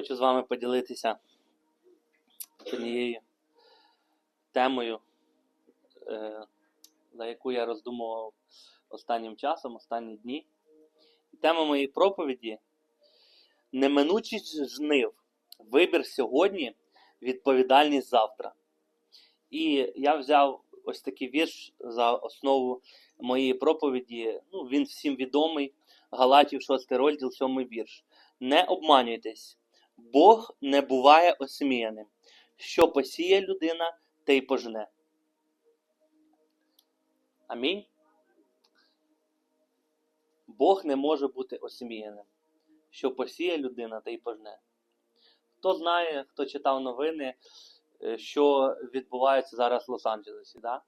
Хочу з вами поділитися однією темою, е, за яку я роздумував останнім часом, останні дні. І Тема моєї проповіді неминучість жнив. Вибір сьогодні, відповідальність завтра. І я взяв ось такий вірш за основу моєї проповіді. Ну, він всім відомий. Галатів 6 розділ, 7 вірш. Не обманюйтесь, Бог не буває осміяним. Що посіє людина, те й пожне. Амінь. Бог не може бути осміяним. Що посіє людина, те й пожне. Хто знає, хто читав новини, е, що відбувається зараз в Лос-Анджелесі, да?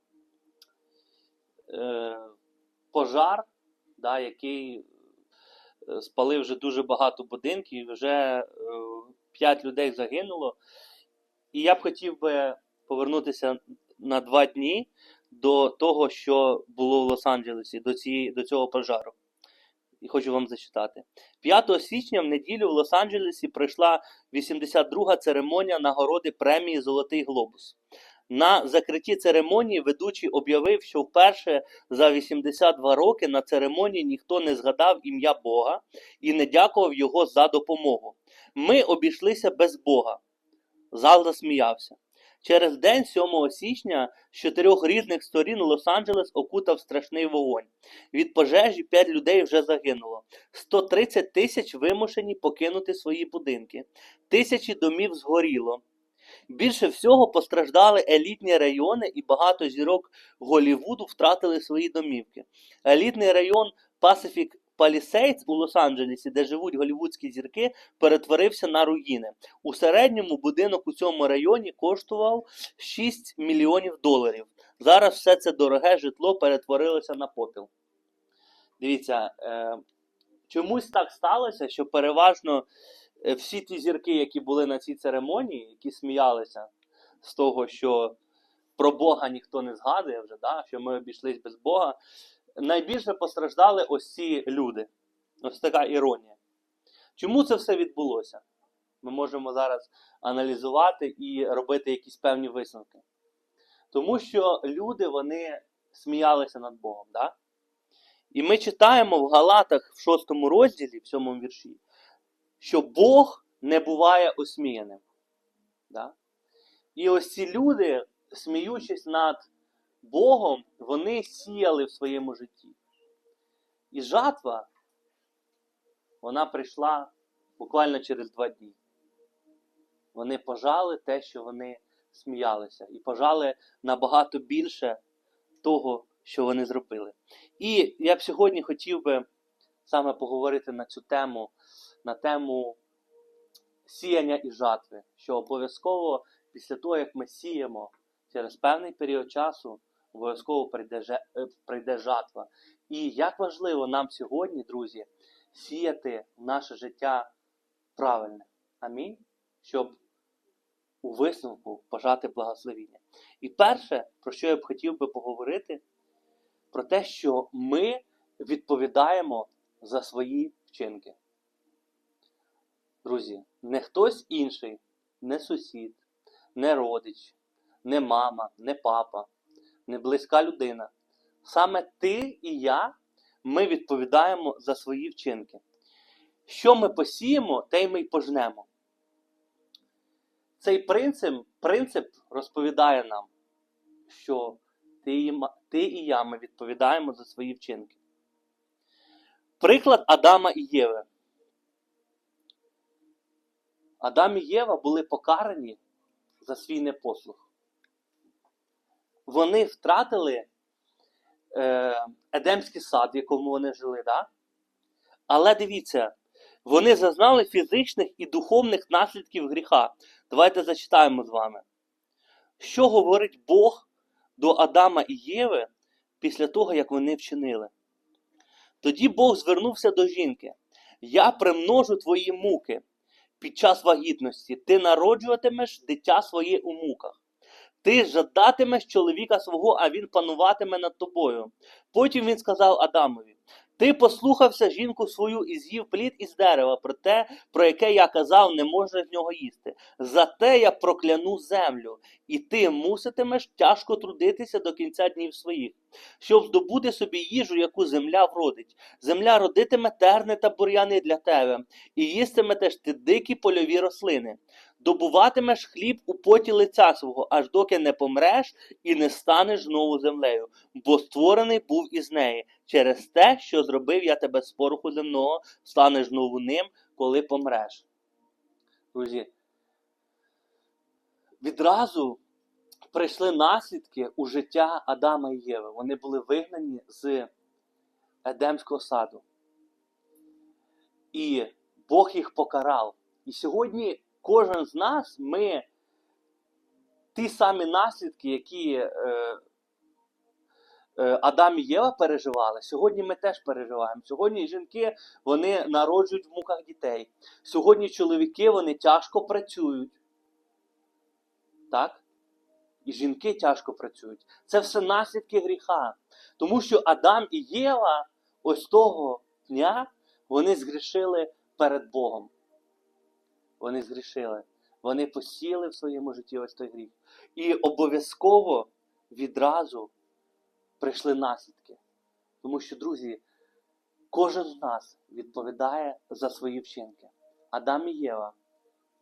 Е, пожар, да, який спалив вже дуже багато будинків, і вже 5 людей загинуло. І я б хотів би повернутися на два дні до того, що було в Лос-Анджелесі, до, до цього пожару. І хочу вам зачитати. 5 січня в неділю в Лос-Анджелесі пройшла 82-га церемонія нагороди премії Золотий Глобус. На закритті церемонії ведучий об'явив, що вперше за 82 роки на церемонії ніхто не згадав ім'я Бога і не дякував його за допомогу. Ми обійшлися без Бога. Зал засміявся. Через день, 7 січня, з чотирьох різних сторін Лос-Анджелес окутав страшний вогонь. Від пожежі 5 людей вже загинуло. 130 тисяч вимушені покинути свої будинки. Тисячі домів згоріло. Більше всього постраждали елітні райони, і багато зірок Голівуду втратили свої домівки. Елітний район Pacific Palisades у Лос-Анджелесі, де живуть голівудські зірки, перетворився на руїни. У середньому будинок у цьому районі коштував 6 мільйонів доларів. Зараз все це дороге житло перетворилося на попіл. Дивіться, е, чомусь так сталося, що переважно всі ті зірки, які були на цій церемонії, які сміялися з того, що про Бога ніхто не згадує вже, да, що ми обійшлись без Бога, найбільше постраждали ось ці люди. Ось така іронія. Чому це все відбулося? Ми можемо зараз аналізувати і робити якісь певні висновки. Тому що люди вони сміялися над Богом. Да? І ми читаємо в Галатах в 6 розділі, в 7 вірші, що Бог не буває осміяним. Да? І ось ці люди, сміючись над Богом, вони сіяли в своєму житті. І жатва, вона прийшла буквально через два дні. Вони пожали те, що вони сміялися, і пожали набагато більше того, що вони зробили. І я б сьогодні хотів би саме поговорити на цю тему, на тему сіяння і жатви, що обов'язково після того, як ми сіємо через певний період часу, обов'язково прийде, е, прийде жатва. І як важливо нам сьогодні, друзі, сіяти наше життя правильне. Амінь. Щоб у висновку пожати благословіння. І перше, про що я б хотів би поговорити, про те, що ми відповідаємо за свої вчинки. Друзі, не хтось інший, не сусід, не родич, не мама, не папа, не близька людина. Саме ти і я ми відповідаємо за свої вчинки. Що ми посіємо, те й ми й пожнемо. Цей принцип, принцип розповідає нам, що ти ти і я ми відповідаємо за свої вчинки. Приклад Адама і Єви. Адам і Єва були покарані за свій непослух. Вони втратили е, Едемський сад, в якому вони жили. Да? Але дивіться, вони зазнали фізичних і духовних наслідків гріха. Давайте зачитаємо з вами. Що говорить Бог до Адама і Єви після того, як вони вчинили? Тоді Бог звернувся до жінки: Я примножу твої муки під час вагітності, ти народжуватимеш дитя своє у муках. Ти жадатимеш чоловіка свого, а він пануватиме над тобою. Потім він сказав Адамові: Ти послухався жінку свою і з'їв плід із дерева, про те, про яке я казав, не можна з нього їсти. Зате я прокляну землю, і ти муситимеш тяжко трудитися до кінця днів своїх, щоб здобути собі їжу, яку земля вродить. Земля родитиме терни та бур'яни для тебе, і їстиметеш ти дикі польові рослини. Добуватимеш хліб у поті лиця свого, аж доки не помреш і не станеш знову землею, бо створений був із неї. Через те, що зробив я тебе з пороху земного, станеш знову ним, коли помреш. Друзі, відразу прийшли наслідки у життя Адама і Єви. Вони були вигнані з Едемського саду. І Бог їх покарав. І сьогодні кожен з нас, ми ті самі наслідки, які е, е, Адам і Єва переживали, сьогодні ми теж переживаємо. Сьогодні жінки вони народжують в муках дітей. Сьогодні чоловіки вони тяжко працюють. Так? І жінки тяжко працюють. Це все наслідки гріха. Тому що Адам і Єва ось того дня вони згрішили перед Богом. Вони згрішили. Вони посіли в своєму житті ось той гріх. І обов'язково відразу прийшли наслідки. Тому що, друзі, кожен з нас відповідає за свої вчинки. Адам і Єва,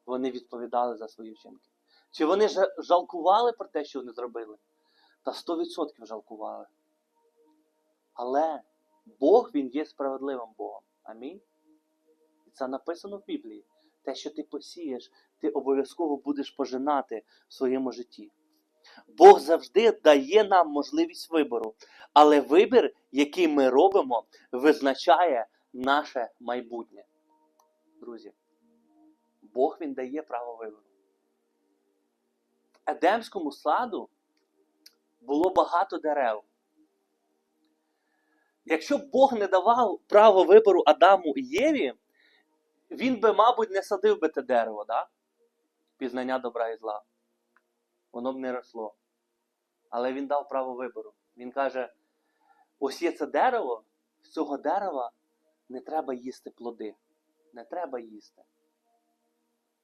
вони відповідали за свої вчинки. Чи вони жалкували про те, що вони зробили? Та 100% жалкували. Але Бог він є справедливим Богом. Амінь. І це написано в Біблії. Те, що ти посієш, ти обов'язково будеш пожинати в своєму житті. Бог завжди дає нам можливість вибору, але вибір, який ми робимо, визначає наше майбутнє. Друзі, Бог він дає право вибору. В Едемському саду було багато дерев. Якщо б Бог не давав право вибору Адаму і Єві, він би, мабуть, не садив би те дерево, да? пізнання добра і зла. Воно б не росло. Але він дав право вибору. Він каже: ось є це дерево, з цього дерева не треба їсти плоди. Не треба їсти.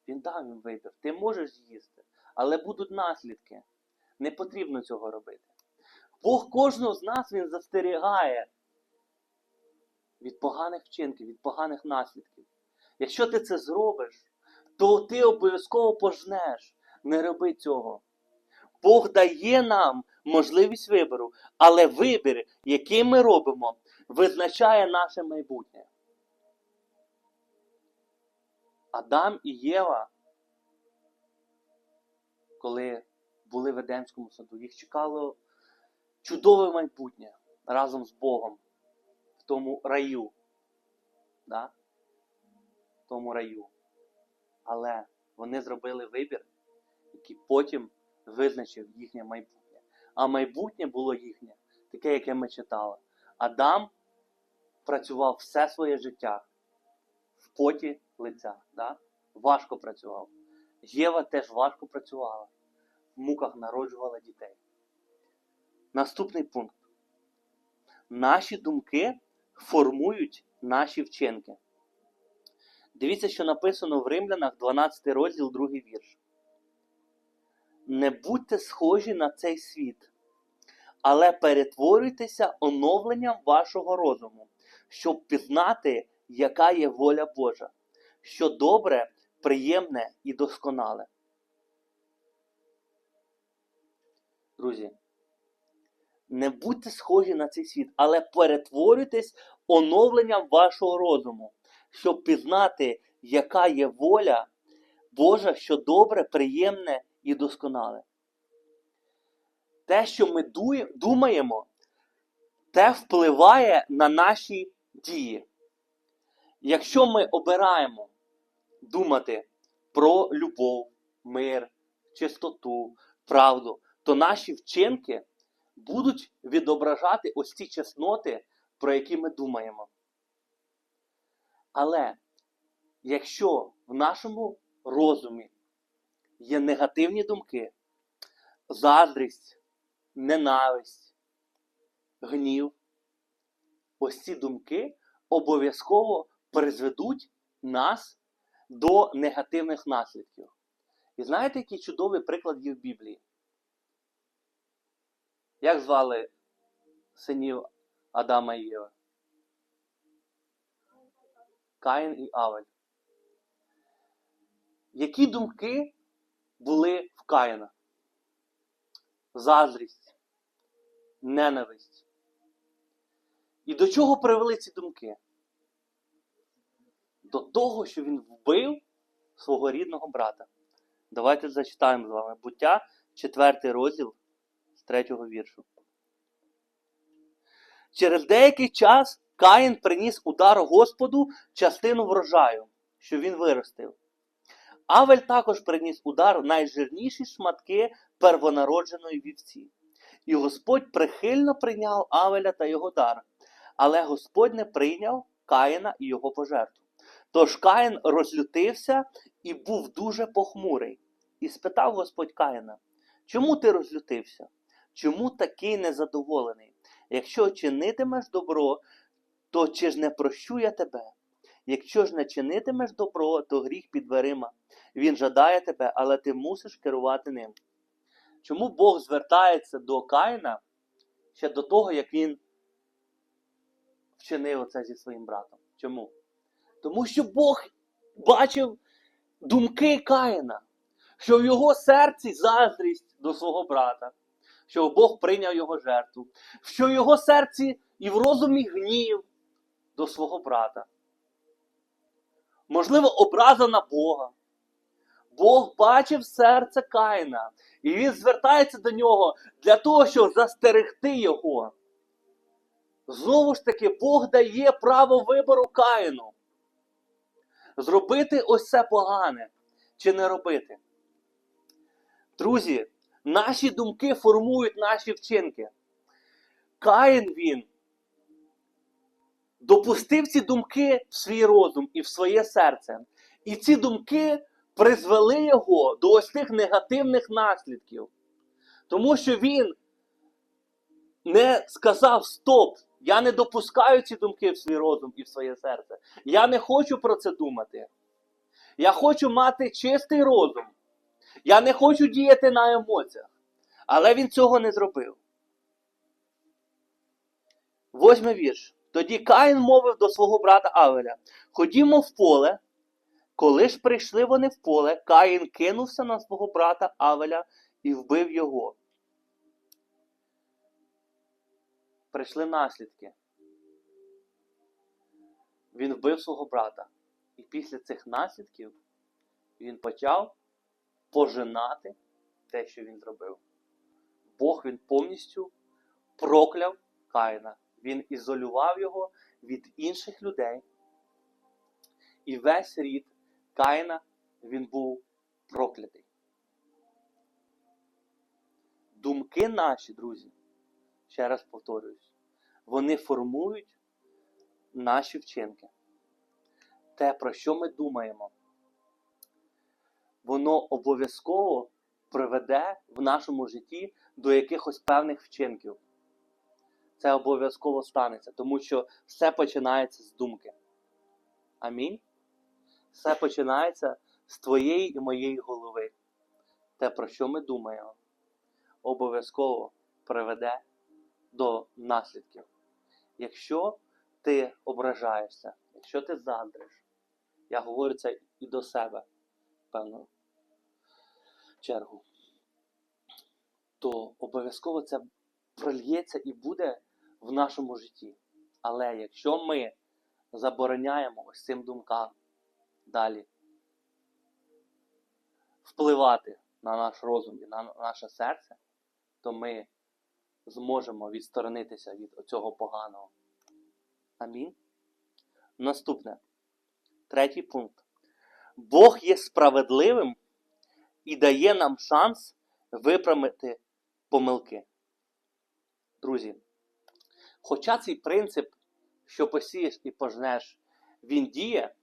Він дав їм вибір. Ти можеш їсти, але будуть наслідки. Не потрібно цього робити. Бог кожного з нас він застерігає від поганих вчинків, від поганих наслідків. Якщо ти це зробиш, то ти обов'язково пожнеш. Не роби цього. Бог дає нам можливість вибору, але вибір, який ми робимо, визначає наше майбутнє. Адам і Єва, коли були в Едемському саду, їх чекало чудове майбутнє разом з Богом в тому раю. Да? Тому раю. Але вони зробили вибір, який потім визначив їхнє майбутнє. А майбутнє було їхнє, таке, яке ми читали. Адам працював все своє життя в поті лиця. Да? Важко працював. Єва теж важко працювала. В муках народжувала дітей. Наступний пункт. Наші думки формують наші вчинки. Дивіться, що написано в Римлянах 12 розділ, 2 вірш. Не будьте схожі на цей світ, але перетворюйтеся оновленням вашого розуму, щоб пізнати, яка є воля Божа, що добре, приємне і досконале. Друзі, не будьте схожі на цей світ, але перетворюйтесь оновленням вашого розуму, щоб пізнати, яка є воля Божа, що добре, приємне і досконале. Те, що ми думаємо, те впливає на наші дії. Якщо ми обираємо думати про любов, мир, чистоту, правду, то наші вчинки будуть відображати ось ці чесноти, про які ми думаємо. Але якщо в нашому розумі є негативні думки, заздрість, ненависть, гнів, ось ці думки обов'язково призведуть нас до негативних наслідків. І знаєте, який чудовий приклад є в Біблії? Як звали синів Адама і Єви? Каїн і Авель. Які думки були в Каїна? Заздрість, ненависть. І до чого привели ці думки? До того, що він вбив свого рідного брата. Давайте зачитаємо з вами буття, 4 розділ з 3 віршу. Через деякий час Каїн приніс удар Господу частину врожаю, що він виростив. Авель також приніс удар найжирніші шматки первонародженої вівці. І Господь прихильно прийняв Авеля та його дар, але Господь не прийняв Каїна і його пожертву. Тож Каїн розлютився і був дуже похмурий. І спитав Господь Каїна, чому ти розлютився? Чому такий незадоволений? Якщо чинитимеш добро, то чи ж не прощу я тебе? Якщо ж не чинитимеш добро, то гріх під дверима. Він жадає тебе, але ти мусиш керувати ним. Чому Бог звертається до Каїна ще до того, як він вчинив це зі своїм братом? Чому? Тому що Бог бачив думки Каїна, що в його серці заздрість до свого брата, що Бог прийняв його жертву, що в його серці і в розумі гнів до свого брата. Можливо, образа на Бога. Бог бачив серце Каїна, і він звертається до нього для того, щоб застерегти його. Знову ж таки, Бог дає право вибору Каїну. Зробити ось це погане чи не робити. Друзі, наші думки формують наші вчинки. Каїн він допустив ці думки в свій розум і в своє серце. І ці думки призвели його до ось тих негативних наслідків. Тому що він не сказав Стоп! Я не допускаю ці думки в свій розум і в своє серце. Я не хочу про це думати. Я хочу мати чистий розум. Я не хочу діяти на емоціях. Але він цього не зробив. Восьмий вірш. Тоді Каїн мовив до свого брата Авеля: Ходімо в поле. Коли ж прийшли вони в поле, Каїн кинувся на свого брата Авеля і вбив його. Прийшли наслідки. Він вбив свого брата. І після цих наслідків він почав пожинати те, що він зробив. Бог він повністю прокляв Каїна. Він ізолював його від інших людей. І весь рід Каїна він був проклятий. Думки наші, друзі, ще раз повторююсь, вони формують наші вчинки. Те, про що ми думаємо, воно обов'язково приведе в нашому житті до якихось певних вчинків. Це обов'язково станеться, тому що все починається з думки. Амінь. Все починається з твоєї і моєї голови. Те, про що ми думаємо, обов'язково приведе до наслідків. Якщо ти ображаєшся, якщо ти заздриш, я говорю це і до себе, певну чергу, то обов'язково це прольється і буде в нашому житті. Але якщо ми забороняємо ось цим думкам далі впливати на наш розум і на наше серце, то ми зможемо відсторонитися від цього поганого. Амінь. Наступне. Третій пункт. Бог є справедливим і дає нам шанс виправити помилки. Друзі, хоча цей принцип, що посієш і пожнеш, він діє,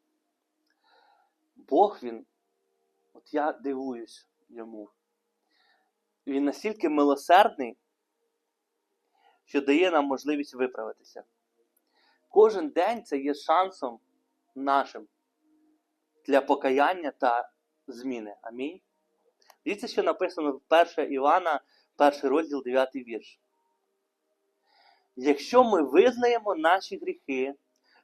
Бог він, от я дивуюсь йому, він настільки милосердний, що дає нам можливість виправитися. Кожен день це є шансом нашим для покаяння та зміни. Амінь. Дивіться, що написано в 1 Івана, перший розділ, 9 вірш. Якщо ми визнаємо наші гріхи,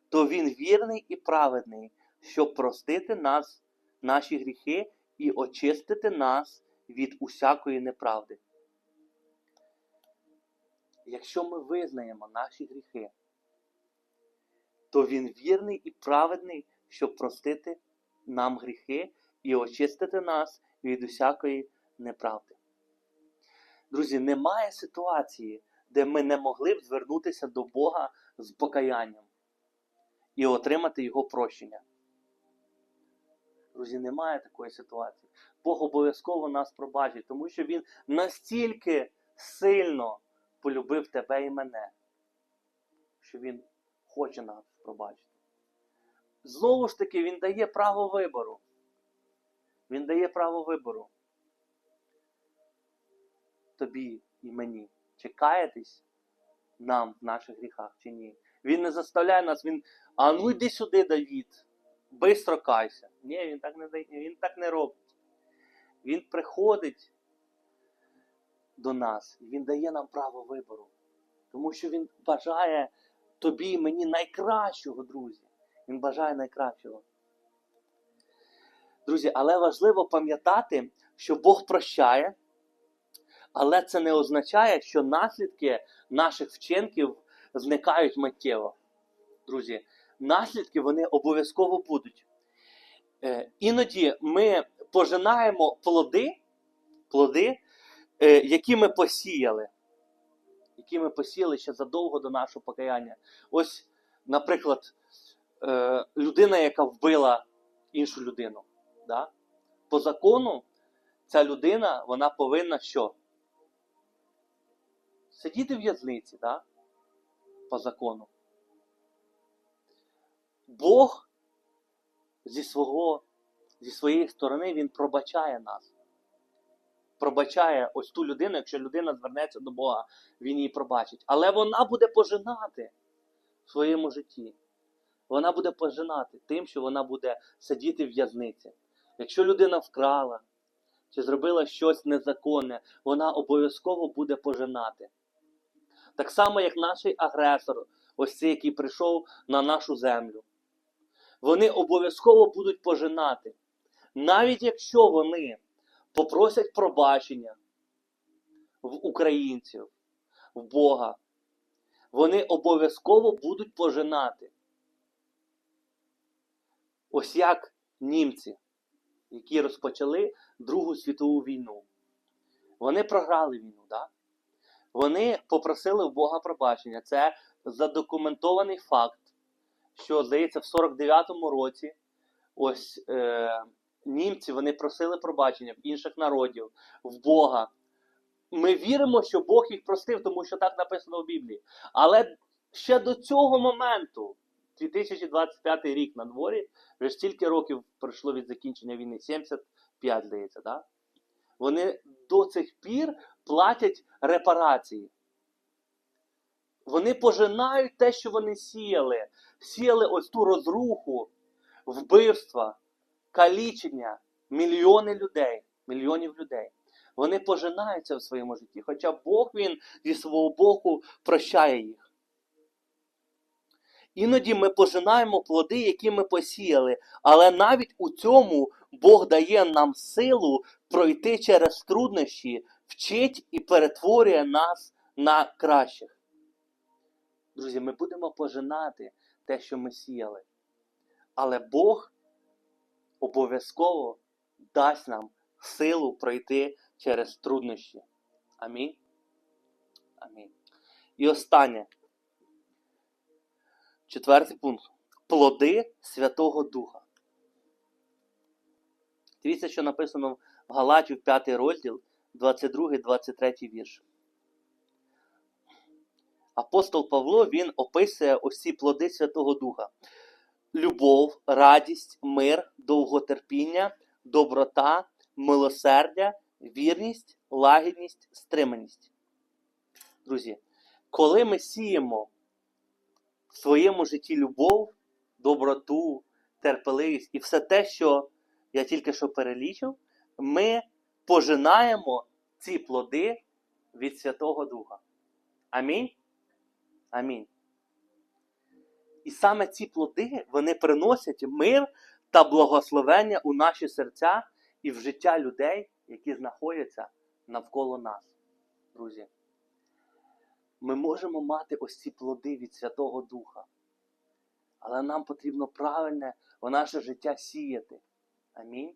то Він вірний і праведний, щоб простити нас, наші гріхи і очистити нас від усякої неправди. Якщо ми визнаємо наші гріхи, то Він вірний і праведний, щоб простити нам гріхи і очистити нас від усякої неправди. Друзі, немає ситуації, де ми не могли б звернутися до Бога з покаянням і отримати Його прощення. Друзі, немає такої ситуації. Бог обов'язково нас пробачить, тому що Він настільки сильно полюбив тебе і мене, що Він хоче нас пробачити. Знову ж таки, Він дає право вибору. Він дає право вибору. Тобі і мені. Чи каятись нам в наших гріхах, чи ні? Він не заставляє нас, він. А ну йди сюди, Давід. Бистро кайся. Ні, він так не він так не робить. Він приходить до нас він дає нам право вибору. Тому що він бажає тобі і мені найкращого, друзі. Він бажає найкращого. Друзі, але важливо пам'ятати, що Бог прощає, але це не означає, що наслідки наших вчинків зникають миттєво. Друзі, наслідки вони обов'язково будуть. Е, іноді ми пожинаємо плоди, плоди, е, які ми посіяли, які ми посіяли ще задовго до нашого покаяння. Ось, наприклад, е, людина, яка вбила іншу людину. Да? По закону ця людина вона повинна що? Сидіти в в'язниці, да? по закону. Бог зі, свого, зі своєї сторони Він пробачає нас. Пробачає ось ту людину, якщо людина звернеться до Бога, Він її пробачить. Але вона буде пожинати в своєму житті. Вона буде пожинати тим, що вона буде сидіти в в'язниці. Якщо людина вкрала чи зробила щось незаконне, вона обов'язково буде пожинати. Так само, як наш агресор, ось цей, який прийшов на нашу землю. Вони обов'язково будуть пожинати. Навіть якщо вони попросять пробачення в українців, в Бога, вони обов'язково будуть пожинати. Ось як німці, які розпочали Другу світову війну. Вони програли війну, так? Вони попросили у Бога пробачення. Це задокументований факт, що, здається, в 49-му році ось е, німці вони просили пробачення в інших народів, в Бога. Ми віримо, що Бог їх простив, тому що так написано в Біблії. Але ще до цього моменту, 2025 рік на дворі, вже стільки років пройшло від закінчення війни, 75, здається, так? Вони до цих пір платять репарації. Вони пожинають те, що вони сіяли. Сіяли ось ту розруху, вбивства, калічення, мільйони людей, мільйонів людей. Вони пожинаються в своєму житті. Хоча Бог він зі свого боку прощає їх. Іноді ми пожинаємо плоди, які ми посіяли, але навіть у цьому Бог дає нам силу пройти через труднощі, вчить і перетворює нас на кращих. Друзі, ми будемо пожинати те, що ми сіяли. Але Бог обов'язково дасть нам силу пройти через труднощі. Амінь. Амінь. І останнє. Четвертий пункт. Плоди Святого Духа. Дивіться, що написано в Галатів 5 розділ, 22-23 вірш. Апостол Павло він описує усі плоди Святого Духа: любов, радість, мир, довготерпіння, доброта, милосердя, вірність, лагідність, стриманість. Друзі, коли ми сіємо в своєму житті любов, доброту, терпеливість і все те, що я тільки що перелічив, ми пожинаємо ці плоди від Святого Духа. Амінь. Амінь. І саме ці плоди вони приносять мир та благословення у наші серця і в життя людей, які знаходяться навколо нас. Друзі, ми можемо мати ось ці плоди від Святого Духа. Але нам потрібно правильне в наше життя сіяти. Амінь.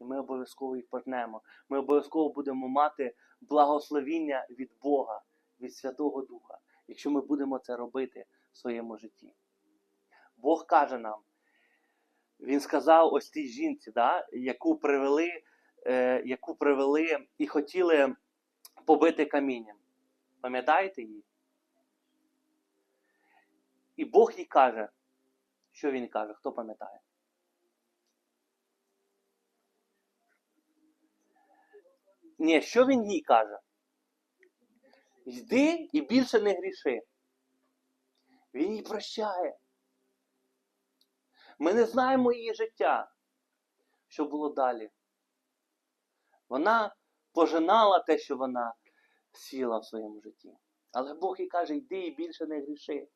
І ми обов'язково їх пожнемо. Ми обов'язково будемо мати благословіння від Бога, від Святого Духа, якщо ми будемо це робити в своєму житті. Бог каже нам, Він сказав ось тій жінці, да, яку привели, е, яку привели і хотіли побити камінням. Пам'ятаєте її? І Бог їй каже, що він каже, хто пам'ятає? Ні, що він їй каже? Йди і більше не гріши. Він їй прощає. Ми не знаємо її життя, що було далі. Вона пожинала те, що вона сіла в своєму житті. Але Бог їй каже, йди і більше не гріши.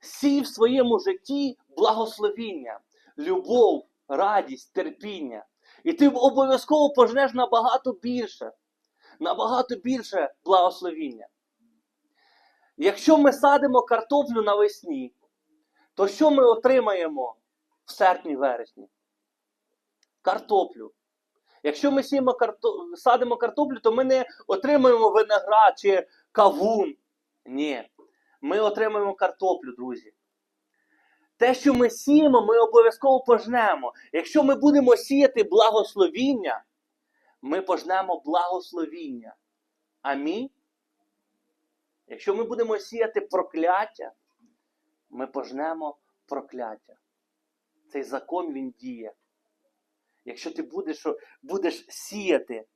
Сій в своєму житті благословіння, любов, радість, терпіння. І ти обов'язково пожнеш набагато більше, набагато більше благословіння. Якщо ми садимо картоплю навесні, то що ми отримаємо в серпні-вересні? Картоплю. Якщо ми сіємо карто... садимо картоплю, то ми не отримаємо виноград чи кавун. Ні. Ми отримаємо картоплю, друзі. Те, що ми сіємо, ми обов'язково пожнемо. Якщо ми будемо сіяти благословіння, ми пожнемо благословіння. Амінь. Якщо ми будемо сіяти прокляття, ми пожнемо прокляття. Цей закон він діє. Якщо ти будеш, будеш сіяти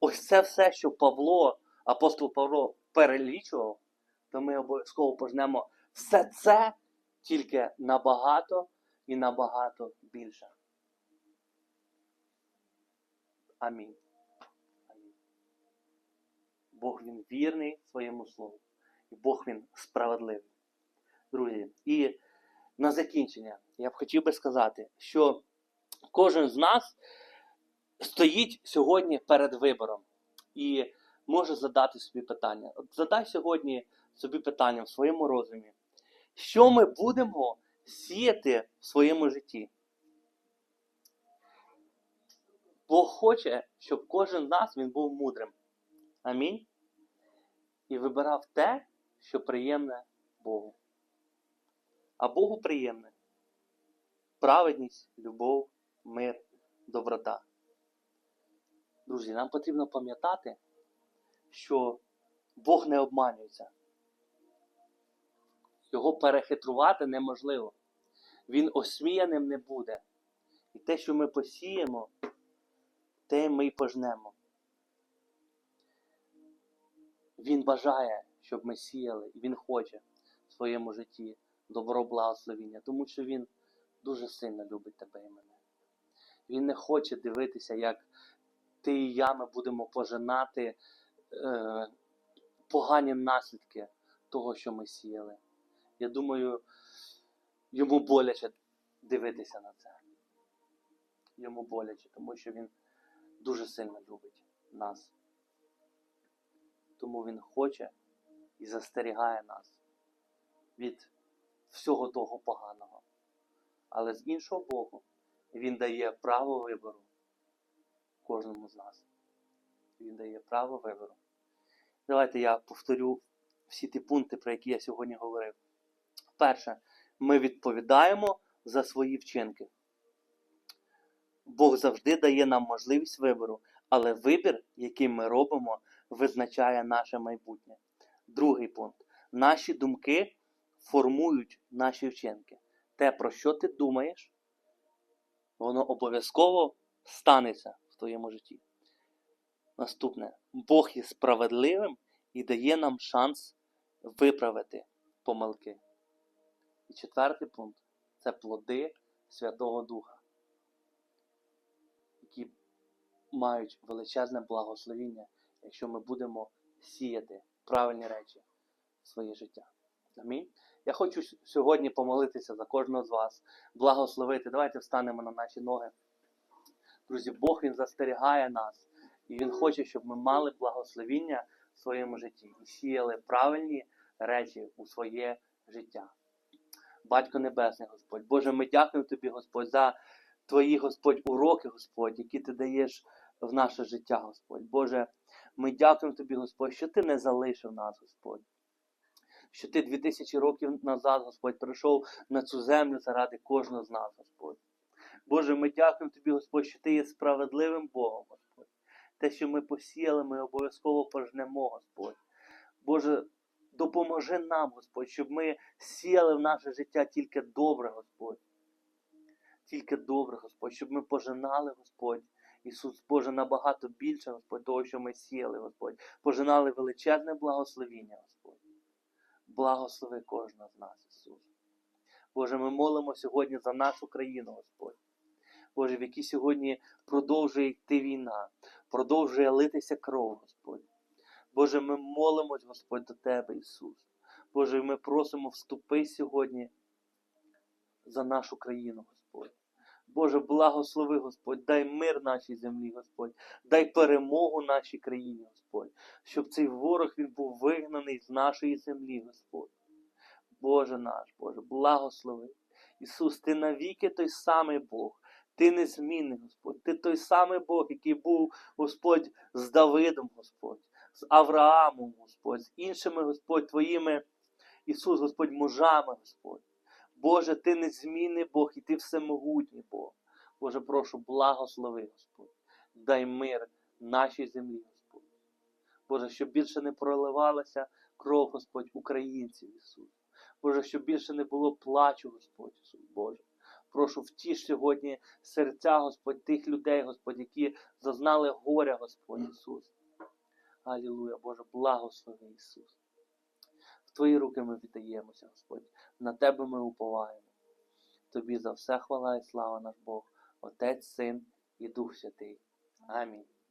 ось це все, що Павло, апостол Павло перелічував, то ми обов'язково пожнемо все це тільки набагато і набагато більше. Амінь. Бог він вірний своєму слову. І Бог він справедливий. Друзі, і на закінчення я б хотів би сказати, що кожен з нас стоїть сьогодні перед вибором і може задати собі питання. От задай сьогодні собі питання в своєму розумі, що ми будемо сіяти в своєму житті. Бог хоче, щоб кожен з нас він був мудрим. Амінь. І вибирав те, що приємне Богу. А Богу приємне праведність, любов, мир, доброта. Друзі, нам потрібно пам'ятати, що Бог не обманюється. Його перехитрувати неможливо. Він осміяним не буде. І те, що ми посіємо, те ми й пожнемо. Він бажає, щоб ми сіяли, і Він хоче в своєму житті добро благословіння, тому що Він дуже сильно любить тебе і мене. Він не хоче дивитися, як ти і я ми будемо пожинати е, погані наслідки того, що ми сіяли. Я думаю, йому боляче дивитися на це. Йому боляче, тому що він дуже сильно любить нас. Тому він хоче і застерігає нас від всього того поганого. Але з іншого боку, він дає право вибору кожному з нас. Він дає право вибору. Давайте я повторю всі ті пункти, про які я сьогодні говорив. Перше, ми відповідаємо за свої вчинки. Бог завжди дає нам можливість вибору, але вибір, який ми робимо, визначає наше майбутнє. Другий пункт. Наші думки формують наші вчинки. Те, про що ти думаєш, воно обов'язково станеться в твоєму житті. Наступне, Бог є справедливим і дає нам шанс виправити помилки. І четвертий пункт це плоди Святого Духа, які мають величезне благословіння, якщо ми будемо сіяти правильні речі в своє життя. Амінь. Я хочу сьогодні помолитися за кожного з вас, благословити. Давайте встанемо на наші ноги. Друзі, Бог Він застерігає нас, і Він хоче, щоб ми мали благословіння в своєму житті і сіяли правильні речі у своє життя. Батько Небесний, Господь, Боже, ми дякуємо Тобі, Господь, за Твої, Господь, уроки, Господь, які Ти даєш в наше життя, Господь. Боже, ми дякуємо Тобі, Господь, що Ти не залишив нас, Господь. Що Ти 2000 років назад, Господь, прийшов на цю землю заради кожного з нас, Господь. Боже, ми дякуємо Тобі, Господь, що Ти є справедливим Богом, Господь. Те, що ми посіяли, ми обов'язково пожнемо, Господь. Боже, допоможи нам, Господь, щоб ми сіяли в наше життя тільки добре, Господь. Тільки добре, Господь, щоб ми пожинали, Господь. Ісус, Боже, набагато більше, Господь, того, що ми сіяли, Господь. Пожинали величезне благословіння, Господь. Благослови кожного з нас, Ісус. Боже, ми молимо сьогодні за нашу країну, Господь. Боже, в якій сьогодні продовжує йти війна, продовжує литися кров, Господь. Боже, ми молимось, Господь, до Тебе, Ісус. Боже, ми просимо вступи сьогодні за нашу країну. Боже, благослови, Господь, дай мир нашій землі, Господь, дай перемогу нашій країні, Господь, щоб цей ворог він був вигнаний з нашої землі, Господь. Боже наш, Боже, благослови. Ісус, Ти навіки той самий Бог. Ти незмінний, Господь. Ти той самий Бог, який був, Господь, з Давидом, Господь, з Авраамом, Господь, з іншими, Господь, Твоїми, Ісус, Господь, мужами, Господь. Боже, Ти незмінний Бог і Ти всемогутній Бог. Боже, прошу, благослови, Господь. Дай мир нашій землі, Господь. Боже, щоб більше не проливалася кров, Господь, українців, Ісус. Боже, щоб більше не було плачу, Господь Ісус, Боже. Прошу втіш сьогодні серця, Господь, тих людей, Господь, які зазнали горя, Господь Ісус. Алілуя, Боже, благослови Ісус. Твої руки ми віддаємося, Господь. На Тебе ми уповаємо. Тобі за все хвала і слава наш Бог, Отець, Син і Дух Святий. Амінь.